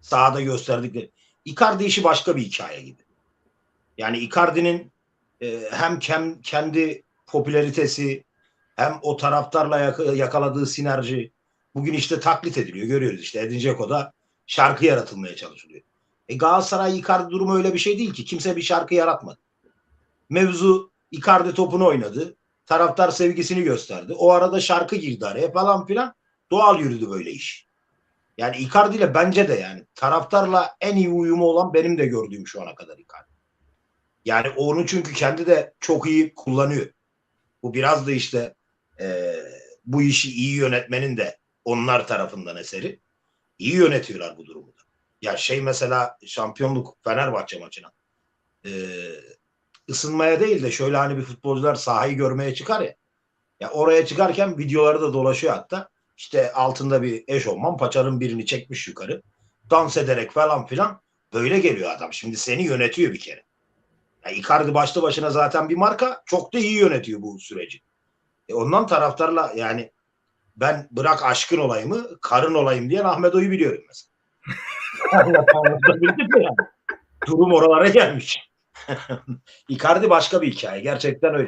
sahada gösterdikleri. Icardi işi başka bir hikaye gibi. Yani Icardi'nin e, hem kendi popülaritesi hem o taraftarla yak- yakaladığı sinerji bugün işte taklit ediliyor. Görüyoruz işte Edin Dzeko'da şarkı yaratılmaya çalışılıyor. E Galatasaray Icardi durumu öyle bir şey değil ki. Kimse bir şarkı yaratmadı. Mevzu Icardi topunu oynadı. Taraftar sevgisini gösterdi. O arada şarkı girdi araya falan filan. Doğal yürüdü böyle iş. Yani Icardi ile bence de yani taraftarla en iyi uyumu olan benim de gördüğüm şu ana kadar Icardi. Yani onu çünkü kendi de çok iyi kullanıyor. Bu biraz da işte e, bu işi iyi yönetmenin de onlar tarafından eseri. İyi yönetiyorlar bu durumu da. Ya şey mesela şampiyonluk Fenerbahçe maçına e, ısınmaya değil de şöyle hani bir futbolcular sahayı görmeye çıkar ya. Ya oraya çıkarken videoları da dolaşıyor hatta. İşte altında bir eşofman paçanın birini çekmiş yukarı. Dans ederek falan filan. Böyle geliyor adam. Şimdi seni yönetiyor bir kere. Ya Icardi başlı başına zaten bir marka. Çok da iyi yönetiyor bu süreci. E ondan taraftarla yani ben bırak aşkın olayımı karın olayım diyen Ahmet O'yu biliyorum mesela. Yani? Durum oralara gelmiş. Icardi başka bir hikaye. Gerçekten öyle.